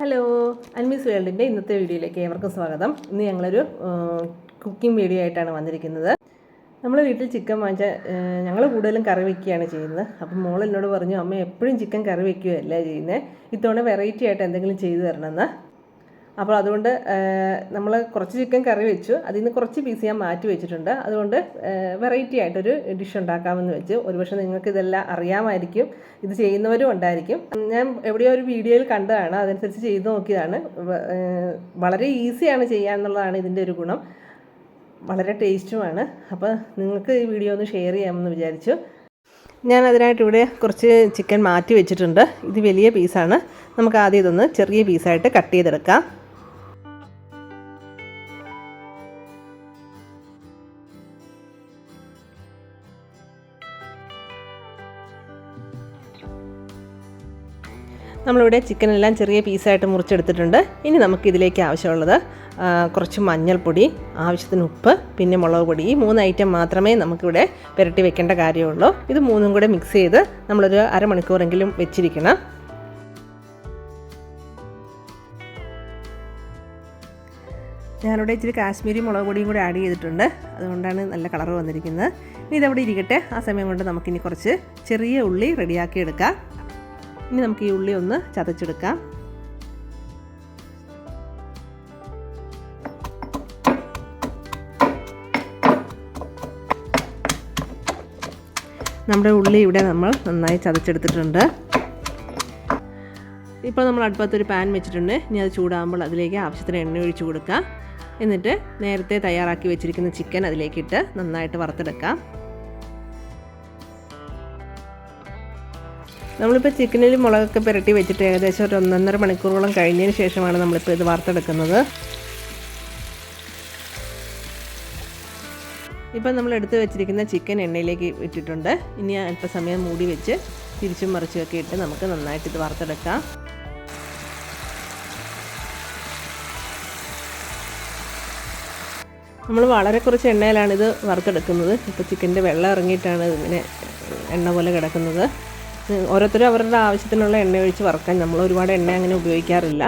Hello അൻമീസ് വേൾഡിന്റെ ഇന്നത്തെ വീഡിയോയിലേക്ക് ഏവർക്കും സ്വാഗതം. ഇന്ന് ഞങ്ങളൊരു കുക്കിംഗ് വീഡിയോ ആയിട്ടാണ് വന്നിരിക്കുന്നത്. നമ്മൾ വീട്ടിൽ ചിക്കൻ വാങ്ങിച്ച ഞങ്ങൾ കൂടുതലും കറി വയ്ക്കുകയാണ് ചെയ്യുന്നത്. അപ്പം മോൾ എന്നോട് പറഞ്ഞു അമ്മ എപ്പോഴും ചിക്കൻ കറി വയ്ക്കുകയല്ല ചെയ്യുന്നത് ഇത്തവണ വെറൈറ്റി ആയിട്ട് എന്തെങ്കിലും ചെയ്തു തരണമെന്ന്. അപ്പോൾ അതുകൊണ്ട് നമ്മൾ കുറച്ച് ചിക്കൻ കറി വെച്ചു. അതിൽ നിന്ന് കുറച്ച് പീസ് ഞാൻ മാറ്റി വെച്ചിട്ടുണ്ട്. അതുകൊണ്ട് വെറൈറ്റി ആയിട്ടൊരു ഡിഷ് ഉണ്ടാക്കാമെന്ന് വെച്ച്. ഒരുപക്ഷെ നിങ്ങൾക്ക് ഇതെല്ലാം അറിയാമായിരിക്കും. ഇത് ചെയ്യുന്നവരും ഉണ്ടായിരിക്കും. ഞാൻ എവിടെയോ ഒരു വീഡിയോയിൽ കണ്ടതാണ്. അതനുസരിച്ച് ചെയ്ത് നോക്കിയതാണ്. വളരെ ഈസിയാണ് ചെയ്യാന്നുള്ളതാണ് ഇതിന്റെ ഒരു ഗുണം. വളരെ ടേസ്റ്റുമാണ് അപ്പോൾ നിങ്ങൾക്ക് ഈ വീഡിയോ ഒന്ന് ഷെയർ ചെയ്യാമെന്ന് വിചാരിച്ചു. ഞാൻ അതിനായിട്ട് ഇവിടെ കുറച്ച് ചിക്കൻ മാറ്റി വെച്ചിട്ടുണ്ട്. ഇത് വലിയ പീസാണ് നമുക്ക് ആദ്യം ഇതൊന്ന് ചെറിയ പീസായിട്ട് കട്ട് ചെയ്തെടുക്കാം. നമ്മളിവിടെ ചിക്കനെല്ലാം ചെറിയ പീസായിട്ട് മുറിച്ചെടുത്തിട്ടുണ്ട്. ഇനി നമുക്ക് ഇതിലേക്ക് ആവശ്യമുള്ളത് കുറച്ച് മഞ്ഞൾപ്പൊടി ആവശ്യത്തിന് ഉപ്പ് പിന്നെ മുളക് പൊടി. ഈ മൂന്ന് ഐറ്റം മാത്രമേ നമുക്കിവിടെ പുരട്ടി വെക്കേണ്ട കാര്യമുള്ളൂ. ഇത് മൂന്നും കൂടെ മിക്സ് ചെയ്ത് നമ്മളൊരു അരമണിക്കൂറെങ്കിലും വെച്ചിരിക്കണം. ഞാനിവിടെ ഇച്ചിരി കാശ്മീരി മുളക് പൊടിയും കൂടി ആഡ് ചെയ്തിട്ടുണ്ട്. അതുകൊണ്ടാണ് നല്ല കളർ വന്നിരിക്കുന്നത്. ഇനി ഇതവിടെ ഇരിക്കട്ടെ. ആ സമയം കൊണ്ട് നമുക്കിനി കുറച്ച് ചെറിയ ഉള്ളി റെഡിയാക്കി എടുക്കാം ഇനി നമുക്ക് ഈ ഉള്ളി ഒന്ന് ചതച്ചെടുക്കാം. നമ്മുടെ ഉള്ളി ഇവിടെ നമ്മൾ നന്നായി ചതച്ചെടുത്തിട്ടുണ്ട്. ഇപ്പോൾ നമ്മൾ അടുപ്പത്തൊരു പാൻ വെച്ചിട്ടുണ്ട്. ഇനി അത് ചൂടാകുമ്പോൾ അതിലേക്ക് ആവശ്യത്തിന് എണ്ണ ഒഴിച്ചു കൊടുക്കാം. എന്നിട്ട് നേരത്തെ തയ്യാറാക്കി വെച്ചിരിക്കുന്ന ചിക്കൻ അതിലേക്കിട്ട് നന്നായിട്ട് വറുത്തെടുക്കാം. നമ്മളിപ്പോൾ ചിക്കനിൽ മുളകൊക്കെ പുരട്ടി വെച്ചിട്ട് ഏകദേശം ഒരു ഒന്നൊന്നര മണിക്കൂറോളം കഴിഞ്ഞതിന് ശേഷമാണ് നമ്മളിപ്പോൾ ഇത് വാർത്തെടുക്കുന്നത് ഇപ്പം നമ്മൾ എടുത്തു വെച്ചിരിക്കുന്ന ചിക്കൻ എണ്ണയിലേക്ക് ഇട്ടിട്ടുണ്ട്. ഇനി അല്പസമയം മൂടി വെച്ച് തിരിച്ചും മറിച്ചും ഒക്കെ ഇട്ട് നമുക്ക് നന്നായിട്ട് ഇത് വാർത്തെടുക്കാം നമ്മൾ വളരെ കുറച്ച് എണ്ണയിലാണ് ഇത് വറുത്തെടുക്കുന്നത്. ഇപ്പോൾ ചിക്കന്റെ വെള്ളം ഇറങ്ങിയിട്ടാണ് ഇതിങ്ങനെ എണ്ണ പോലെ കിടക്കുന്നത്. ഓരോരുത്തരും അവരുടെ ആവശ്യത്തിനുള്ള എണ്ണ ഒഴിച്ച് വറുക്കാൻ നമ്മൾ ഒരുപാട് എണ്ണ അങ്ങനെ ഉപയോഗിക്കാറില്ല.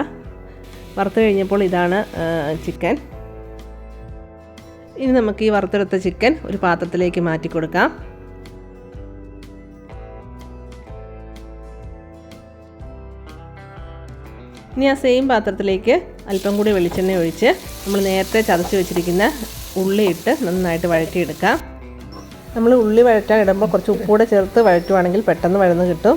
വറുത്ത് കഴിഞ്ഞപ്പോൾ ഇതാണ് ചിക്കൻ. ഇനി നമുക്ക് ഈ വറുത്തെടുത്ത ചിക്കൻ ഒരു പാത്രത്തിലേക്ക് മാറ്റി കൊടുക്കാം. ഇനി ആ സെയിം പാത്രത്തിലേക്ക് അല്പം കൂടി വെളിച്ചെണ്ണ ഒഴിച്ച് നമ്മൾ നേരത്തെ ചതച്ച് വെച്ചിരിക്കുന്ന ഉള്ളി ഇട്ട് നന്നായിട്ട് വഴറ്റിയെടുക്കാം. നമ്മൾ ഉള്ളി വഴറ്റാൻ ഇടുമ്പോൾ കുറച്ച് ഉപ്പൂടെ ചേർത്ത് വഴറ്റുവാണെങ്കിൽ പെട്ടെന്ന് വഴന്ന് കിട്ടും.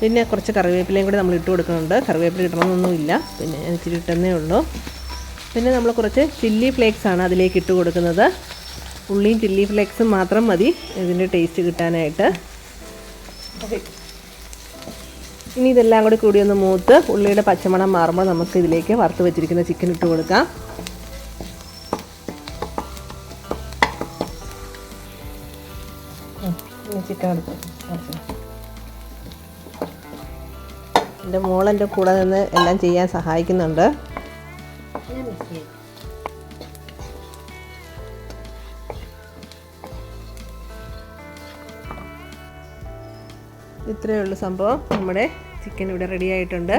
പിന്നെ കുറച്ച് കറിവേപ്പിലയും കൂടി നമ്മൾ ഇട്ട് കൊടുക്കുന്നുണ്ട്. കറിവേപ്പില ഇടണമെന്നൊന്നുമില്ല. പിന്നെ എനിക്ക് ഇച്ചിരി ഇട്ടെന്നേ ഉള്ളൂ. പിന്നെ നമ്മൾ കുറച്ച് ചില്ലി ഫ്ലേക്സ് ആണ് അതിലേക്ക് ഇട്ട് കൊടുക്കുന്നത്. ഉള്ളിയും ചില്ലി ഫ്ലേക്സും മാത്രം മതി ഇതിന്റെ ടേസ്റ്റ് കിട്ടാനായിട്ട്. ഇനി ഇതെല്ലാം കൂടി കൂടി ഒന്ന് മൂത്ത് ഉള്ളിയുടെ പച്ചമണം മാറുമ്പോൾ നമുക്ക് ഇതിലേക്ക് വറുത്ത് വെച്ചിരിക്കുന്ന ചിക്കൻ ഇട്ട് കൊടുക്കാം. ചിക്കൻ എടുത്ത് എന്റെ മോളെന്റെ കൂടെ നിന്ന് എല്ലാം ചെയ്യാൻ സഹായിക്കുന്നുണ്ട്. ഇത്രയേ ഉള്ളൂ സംഭവം. നമ്മുടെ ചിക്കൻ ഇവിടെ റെഡി ആയിട്ടുണ്ട്.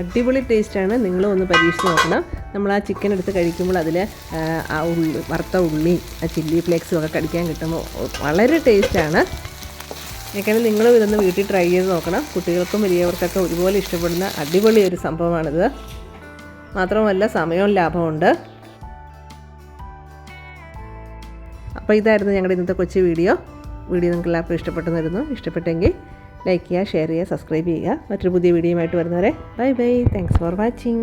അടിപൊളി ടേസ്റ്റാണ്. നിങ്ങളും ഒന്ന് പരീക്ഷിച്ച് നോക്കണം. നമ്മൾ ആ ചിക്കൻ എടുത്ത് കഴിക്കുമ്പോൾ അതിൽ ആ ഉള്ളി വറുത്ത ഉള്ളി ആ ചില്ലി ഫ്ലേക്സും ഒക്കെ കടിക്കാൻ കിട്ടുമ്പോൾ വളരെ ടേസ്റ്റാണ്. ഏക്കാളും നിങ്ങളും ഇതൊന്ന് വീട്ടിൽ ട്രൈ ചെയ്ത് നോക്കണം. കുട്ടികൾക്കും വലിയവർക്കൊക്കെ ഒരുപോലെ ഇഷ്ടപ്പെടുന്ന അടിപൊളി ഒരു സംഭവമാണിത്. മാത്രമല്ല സമയവും ലാഭമുണ്ട് അപ്പോൾ ഇതായിരുന്നു ഞങ്ങളുടെ ഇന്നത്തെ കൊച്ചു വീഡിയോ. വീഡിയോ നിങ്ങൾക്ക് എല്ലാവർക്കും ഇഷ്ടപ്പെട്ടെന്നായിരുന്നു ഇഷ്ടപ്പെട്ടെങ്കിൽ ലൈക്ക് ചെയ്യുക ഷെയർ ചെയ്യുക സബ്സ്ക്രൈബ് ചെയ്യുക. മറ്റൊരു പുതിയ വീഡിയോയുമായിട്ട് വരുന്നവരെ bye bye thanks for watching